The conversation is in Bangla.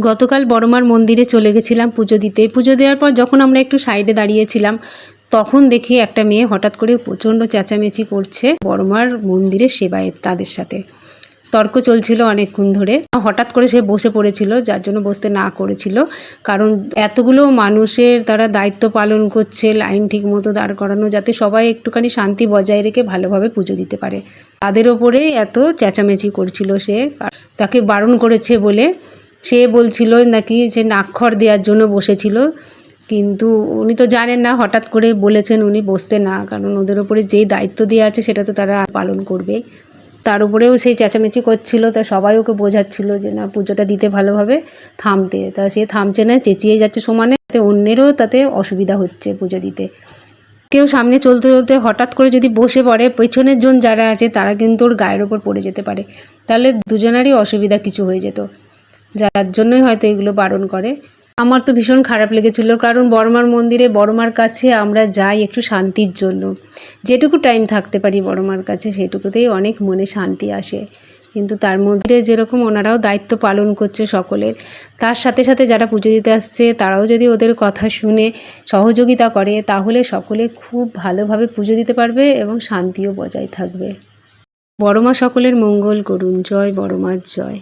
গতকাল বড়মার মন্দিরে চলে গেছিলাম পুজো দিতে। পুজো দেওয়ার পর যখন আমরা একটু সাইডে দাঁড়িয়েছিলাম, তখন দেখি একটা মেয়ে হঠাৎ করে প্রচণ্ড চেঁচামেচি করছে বড়মার মন্দিরের সেবায়েত তাদের সাথে। তর্ক চলছিল অনেকক্ষণ ধরে। হঠাৎ করে সে বসে পড়েছিল, যার জন্য বসতে না করেছিল। কারণ এতগুলো মানুষের তারা দায়িত্ব পালন করছে, লাইন ঠিক মতো দাঁড় করানো, যাতে সবাই একটুখানি শান্তি বজায় রেখে ভালোভাবে পুজো দিতে পারে। তাদের ওপরে এত চেঁচামেচি করছিল সে, তাকে বারণ করেছে বলে সে বলছিল নাকি যে নাক্ষর দেওয়ার জন্য বসেছিল। কিন্তু উনি তো জানেন না, হঠাৎ করে বলেছেন উনি বসতে না, কারণ ওদের ওপরে যেই দায়িত্ব দেওয়া আছে সেটা তো তারা পালন করবে। তার উপরেও সেই চেঁচামেচি করছিল, তা সবাই ওকে বোঝাচ্ছিল যে না, পুজোটা দিতে ভালোভাবে থামতে। তা সে থামছে না, চেঁচিয়ে যাচ্ছে সমানে, তাতে অন্যেরও তাতে অসুবিধা হচ্ছে পুজো দিতে। কেউ সামনে চলতে চলতে হঠাৎ করে যদি বসে পড়ে, পেছনের জন যারা আছে তারা কিন্তু ওর গায়ের ওপর পড়ে যেতে পারে। তাহলে দুজনারই অসুবিধা কিছু হয়ে যেত। যার জন্যই হয়তো এগুলো বারণ করে। আমার তো ভীষণ খারাপ লেগেছিল, কারণ বড়মার মন্দিরে বড়মার কাছে আমরা যাই একটু শান্তির জন্য। যেটুকু টাইম থাকতে পারি বড়মার কাছে, সেটুকুতেই অনেক মনে শান্তি আসে। কিন্তু তার মধ্যে যেরকম ওনারাও দায়িত্ব পালন করছে সকলের, তার সাথে সাথে যারা পুজো দিতে আসছে, তারাও যদি ওদের কথা শুনে সহযোগিতা করে, তাহলে সকলে খুব ভালোভাবে পুজো দিতে পারবে এবং শান্তিও বজায় থাকবে। বড়মা সকলের মঙ্গল করুন, জয় বড়মার জয়।